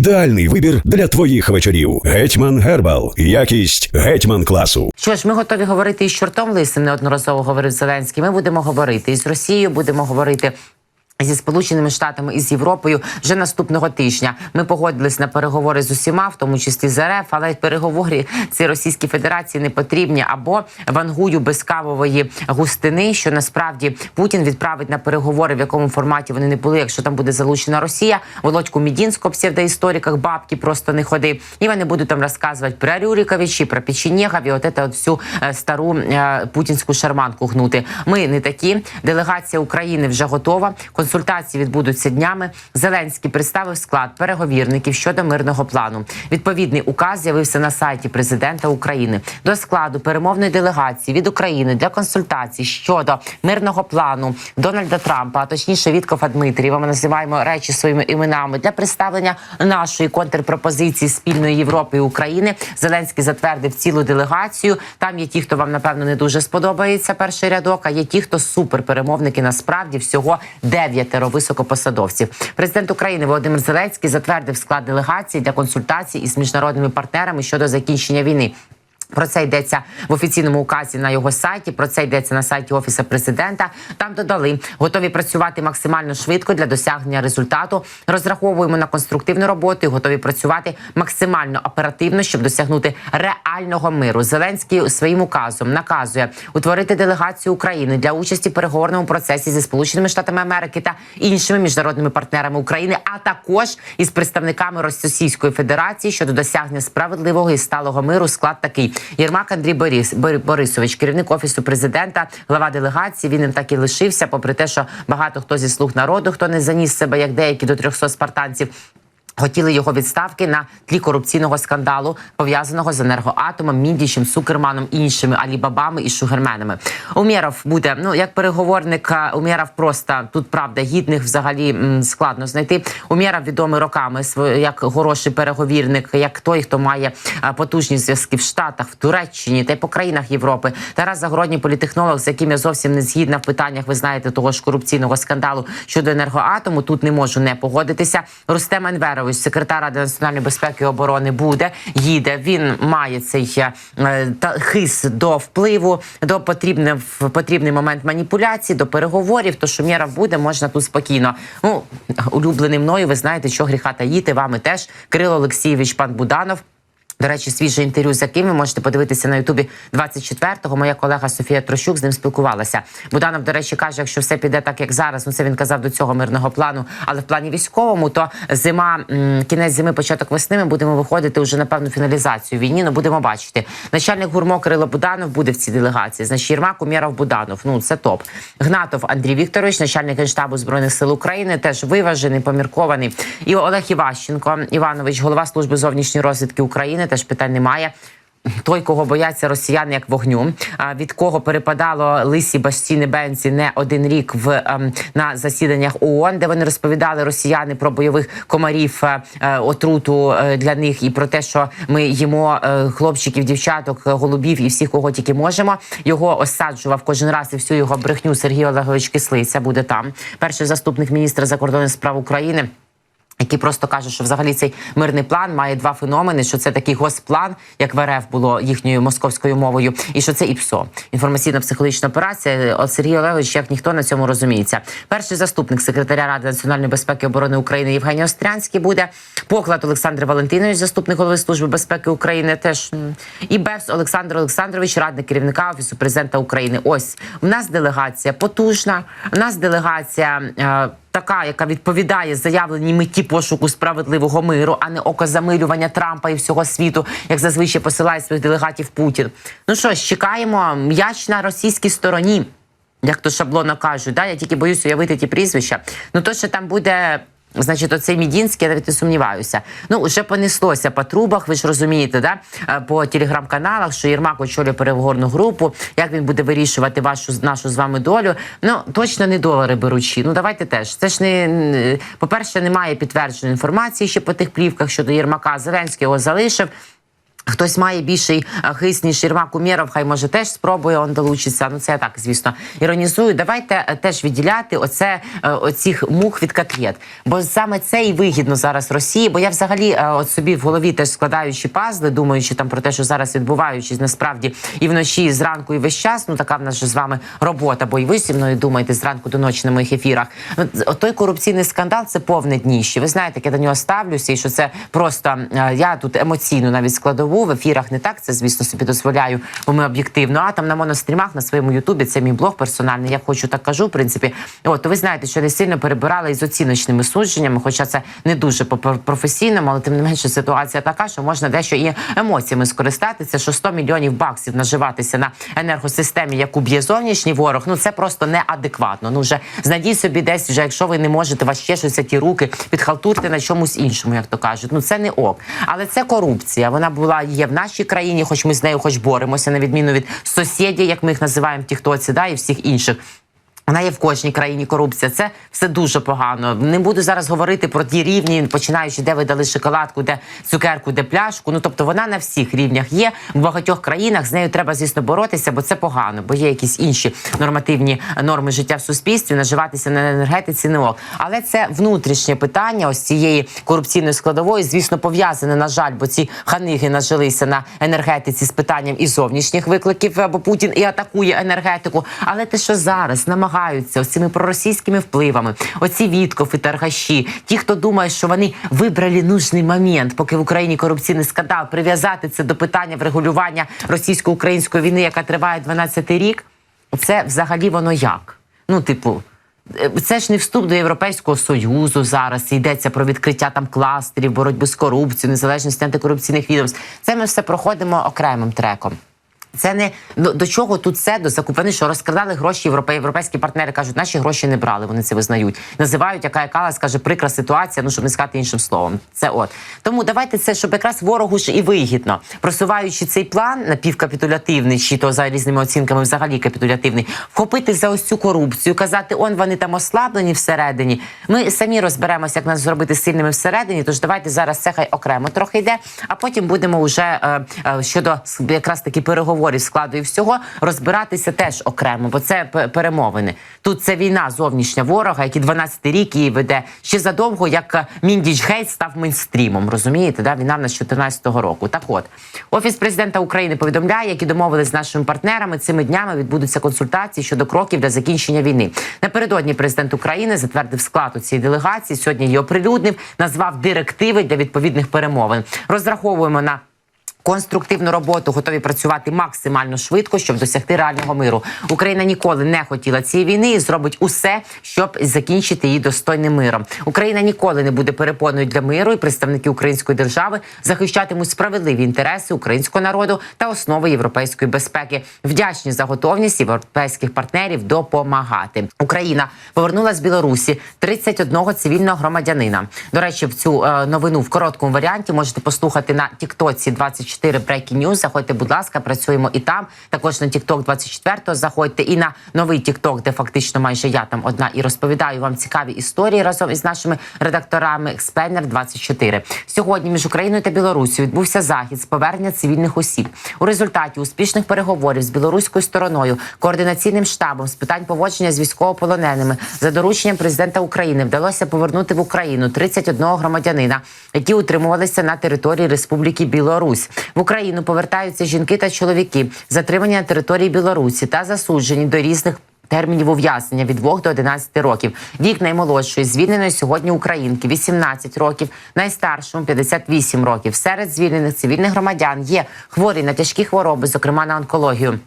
Ідеальний вибір для твоїх вечорів. Гетьман Гербал. Якість гетьман класу. Що ж, ми готові говорити із чортом лисим, неодноразово говорив Зеленський. Ми будемо говорити із Росією, будемо говорити. Зі сполученими штатами і з Європою вже наступного тижня ми погодились на переговори з усіма, в тому числі з РФ, але переговори ці Російській Федерації не потрібні або вангую без кавової густини, що насправді Путін відправить на переговори, в якому форматі вони не були. Якщо там буде залучена Росія, Володьку Мідінського псевдоісториках бабки просто не ходи, і вони будуть там розказувати про Рюриковичі, про Печенєгов і от це от всю е, стару е, путінську шарманку гнути. Ми не такі. Делегація України вже готова. Консультації відбудуться днями. Зеленський представив склад переговірників щодо мирного плану. Відповідний указ з'явився на сайті президента України. До складу перемовної делегації від України для консультацій щодо мирного плану Дональда Трампа, а точніше Віткофа Дмитрієва. Ми називаємо речі своїми іменами для представлення нашої контрпропозиції спільної Європи і України. Зеленський затвердив цілу делегацію. Там є ті, хто вам напевно не дуже сподобається. Перший рядок. А є ті, хто суперперемовники. Насправді всього дев'ятеро високопосадовців. Президент України Володимир Зеленський затвердив склад делегації для консультацій із міжнародними партнерами щодо закінчення війни. Про це йдеться в офіційному указі на його сайті. Про це йдеться на сайті офісу президента. Там додали готові працювати максимально швидко для досягнення результату. Розраховуємо на конструктивну роботу і готові працювати максимально оперативно, щоб досягнути реального миру. Зеленський своїм указом наказує утворити делегацію України для участі в переговорному процесі зі Сполученими Штатами Америки та іншими міжнародними партнерами України, а також із представниками Російської Федерації щодо досягнення справедливого і сталого миру. Склад такий. Єрмак Андрій Борис Борисович, керівник офісу президента, глава делегації. Він їм так і лишився, попри те, що багато хто зі слуг народу, хто не заніс себе як деякі до 300 спартанців. Хотіли його відставки на тлі корупційного скандалу, пов'язаного з енергоатомом, Міндічем, Сукерманом, іншими Алібабами і Шугерменами. Умєров буде ну як переговорник. е, Умєров просто тут правда гідних взагалі складно знайти. Умєров відомий роками як хороший переговірник, як той, хто має е, потужні зв'язки в Штатах, в Туреччині та й по країнах Європи. Тарас Загородній політехнолог, з яким я зовсім не згідна в питаннях. Ви знаєте того ж корупційного скандалу щодо енергоатому. Тут не можу не погодитися. Рустем Енверович, секретар Ради національної безпеки і оборони, буде їде. Він має цей е, та хис до впливу, до потрібне в потрібний момент маніпуляції, до переговорів. То Мєров буде, можна тут спокійно. Ну улюблений мною. Ви знаєте, що гріха таїти. Вами теж Кирило Олексійович, пан Буданов. До речі, свіже інтерв'ю з яким ви можете подивитися на Ютубі 24-го. Моя колега Софія Трощук з ним спілкувалася. Буданов, до речі, каже, якщо все піде так, як зараз, ну це він казав до цього мирного плану, але в плані військовому, то зима, кінець зими, початок весни, ми будемо виходити вже на певну фіналізацію війні. Ну будемо бачити. Начальник гурмо Кирило Буданов буде в цій делегації. Значить, Єрмак Умєров Буданов. Ну це топ. Гнатов Андрій Вікторович, начальник генштабу збройних сил України, теж виважений, поміркований. І Олег Іващенко Іванович, голова служби зовнішньої розвідки України. Теж питань немає. Той, кого бояться росіяни як вогню, від кого перепадало лисі бастіни Бенці не один рік в ем, на засіданнях ООН, де вони розповідали росіяни про бойових комарів е, е, отруту е, для них і про те, що ми їмо хлопчиків, дівчаток, голубів і всіх, кого тільки можемо. Його осаджував кожен раз і всю його брехню Сергій Олегович Кислиця буде там. Перший заступник міністра закордонних справ України. Який просто каже, що взагалі цей мирний план має два феномени: що це такий госплан, як в РФ було їхньою московською мовою, і що це ІПСО інформаційно-психологічна операція. От Сергій Олегович, як ніхто на цьому розуміється. Перший заступник секретаря ради національної безпеки і оборони України Євгеній Острянський буде поклад Олександр Валентинович, заступник голови служби безпеки України. Теж і Бевс Олександр Олександрович, радник керівника офісу президента України. Ось в нас делегація потужна. В нас делегація. Така, яка відповідає заявленій меті пошуку справедливого миру, а не окозамилювання Трампа і всього світу, як зазвичай посилає своїх делегатів Путін. Ну що ж, чекаємо м'яч на російській стороні. Як то шаблонно кажуть, да? я тільки боюсь уявити ті прізвища. Ну то, що там буде. Значить, оцей Мідінський, я навіть не сумніваюся. Ну, вже понеслося по трубах, ви ж розумієте, да? Е, по телеграм-каналах, що Єрмак очолює переговорну групу, як він буде вирішувати вашу нашу з вами долю. Ну, точно не долари беручі. Ну, давайте теж. Це ж не, не- по-перше, немає підтвердженої інформації ще по тих плівках щодо Єрмака. Зеленський його залишив. Хтось має більший е, хист, ніж Єрмак Умєров, хай може теж спробує он долучиться. Ну це я так, звісно, іронізую. Давайте е, теж відділяти оце е, оцих мух від котлет. Бо саме це і вигідно зараз Росії. Бо я взагалі от собі в голові теж складаючи пазли, думаючи там про те, що зараз відбуваючись насправді і вночі, і зранку, і весь час. Ну така в нас же з вами робота. Бо і ви зі мною думаєте зранку до ночі на моїх ефірах. От, той корупційний скандал це повне дніще. Ви знаєте, як я до нього ставлюся, і що це просто я тут емоційно навіть складову в ефірах не так. Це звісно собі дозволяю, бо ми об'єктивно. А там на монострімах на своєму Ютубі це мій блог персональний. Я хочу так кажу. В принципі, от ви знаєте, що не сильно перебирали із оціночними судженнями, хоча це не дуже професійному, але тим не менше ситуація така, що можна дещо і емоціями скористатися. Що 100 мільйонів баксів наживатися на енергосистемі, яку б'є зовнішній ворог. Ну це просто неадекватно. Ну вже знайдіть собі десь, вже якщо ви не можете, вас чешуться ті руки, підхалтурте на чомусь іншому, як то кажуть. Ну це не ок. Але це корупція. Вона була є в нашій країні, хоч ми з нею хоч боремося, на відміну від сусідів, як ми їх називаємо тіктоці, да і всіх інших. Вона є в кожній країні корупція. Це все дуже погано. Не буду зараз говорити про ті рівні, починаючи, де ви дали шоколадку, де цукерку, де пляшку. Ну тобто вона на всіх рівнях є в багатьох країнах. З нею треба звісно боротися, бо це погано, бо є якісь інші нормативні норми життя в суспільстві. Наживатися на енергетиці не ок. Але це внутрішнє питання ось цієї корупційної складової, звісно, пов'язане на жаль, бо ці ханиги нажилися на енергетиці з питанням і зовнішніх викликів, бо Путін і атакує енергетику. Але те, що зараз намагаються ось цими проросійськими впливами, оці відкофи, торгаші, ті, хто думає, що вони вибрали нужний момент, поки в Україні корупційний скандал, прив'язати це до питання врегулювання російсько-української війни, яка триває 12 рік. Це взагалі воно як? Ну, типу. е, Це ж не вступ до Європейського союзу зараз. Йдеться про відкриття там кластерів, боротьби з корупцією, незалежність антикорупційних відомств. Це ми все проходимо окремим треком. Це не до, до чого тут це до закупини, що розкрадали гроші європей, європейські партнери кажуть, наші гроші не брали. Вони це визнають. Називають, яка яка каже, прикра ситуація. Ну щоб не сказати іншим словом. Це от тому давайте це, щоб якраз ворогу ж і вигідно, просуваючи цей план напівкапітулятивний, чи то за різними оцінками, взагалі капітулятивний, вхопити за ось цю корупцію, казати, он вони там ослаблені всередині. Ми самі розберемося, як нас зробити сильними всередині. Тож давайте зараз це хай окремо трохи йде, а потім будемо вже е, е, щодо якраз таки переговорів складу і всього розбиратися теж окремо, бо це перемовини. Тут це війна зовнішня ворога, який 12 рік її веде ще задовго, як е, Міндіч Гейт став мейнстрімом. Розумієте, да? війна в нас 14-го року. Так от офіс президента України повідомляє, які домовились з нашими партнерами. Цими днями відбудуться консультації щодо кроків для закінчення війни. Напередодні президент України затвердив склад у цієї делегації. Сьогодні її оприлюднив, назвав директиви для відповідних перемовин. Розраховуємо на. Конструктивну роботу готові працювати максимально швидко, щоб досягти реального миру. Україна ніколи не хотіла цієї війни і зробить усе, щоб закінчити її достойним миром. Україна ніколи не буде перепоною для миру, і представники української держави захищатимуть справедливі інтереси українського народу та основи європейської безпеки. Вдячні за готовність європейських партнерів допомагати. Україна повернула з Білорусі 31 цивільного громадянина. До речі, в цю е, новину в короткому варіанті можете послухати на Тіктоці 24 Breaking News. Заходьте, будь ласка, працюємо і там. Також на TikTok 24 заходьте і на новий TikTok, де фактично майже я там одна і розповідаю вам цікаві історії разом із нашими редакторами. Спеннер 24 Сьогодні між Україною та Білорусі відбувся захід з повернення цивільних осіб. У результаті успішних переговорів з білоруською стороною, координаційним штабом з питань поводження з військовополоненими за дорученням президента України вдалося повернути в Україну 31 громадянина, які утримувалися на території Республіки Білорусь. В Україну повертаються жінки та чоловіки, затримані на території Білорусі та засуджені до різних. Термінів ув'язнення від 2 до 11 років. Вік наймолодшої звільненої сьогодні українки 18 років, найстаршому 58 років. Серед звільнених цивільних громадян є хворі на тяжкі хвороби, зокрема на онкологію.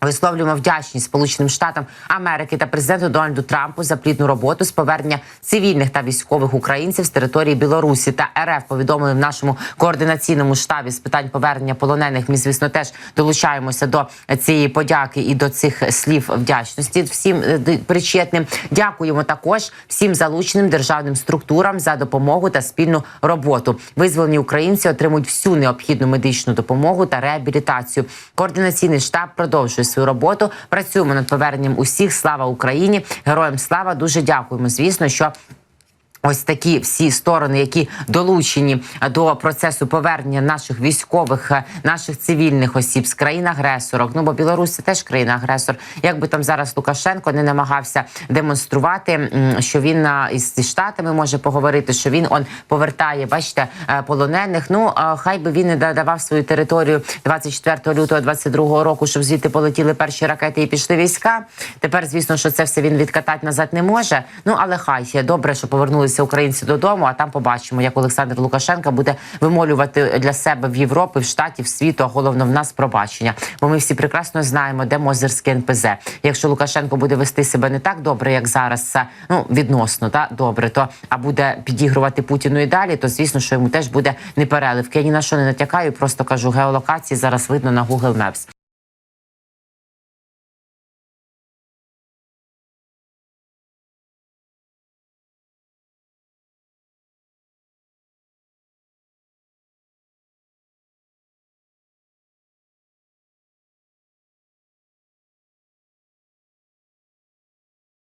Висловлюємо вдячність Сполученим Штатам Америки та президенту Дональду Трампу за плідну роботу з повернення цивільних та військових українців з території Білорусі та РФ. Повідомили в нашому координаційному штабі з питань повернення полонених. Ми, звісно, теж долучаємося до цієї подяки і до цих слів вдячності всім е, причетним. Дякуємо також всім залученим державним структурам за допомогу та спільну роботу. Визволені українці отримують всю необхідну медичну допомогу та реабілітацію. Координаційний штаб продовжує свою роботу. Працюємо над поверненням усіх. Слава Україні! Героям слава! Дуже дякуємо. Звісно, що Ось такі всі сторони, які долучені до процесу повернення наших військових, наших цивільних осіб з країн-агресорок. Ну бо Білорусь це теж країна-агресор. Як би там зараз Лукашенко не намагався демонструвати, що він із штатами може поговорити, що він он повертає, бачите, полонених. Ну хай би він не давав свою територію 24 лютого 22 року, щоб звідти полетіли перші ракети і пішли війська. Тепер, звісно, що це все він відкатати назад не може. Ну але хай добре, що повернулися українці додому. А там побачимо, як Олександр Лукашенко буде вимолювати для себе в Європі, в штаті, в світу, а головно в нас пробачення. Бо ми всі прекрасно знаємо, де Мозерське НПЗ. Якщо Лукашенко буде вести себе не так добре, як зараз, ну відносно та добре, то а буде підігрувати Путіну і далі, то звісно, що йому теж буде непереливки. Я ні на що не натякаю, просто кажу геолокації зараз видно на Google Maps.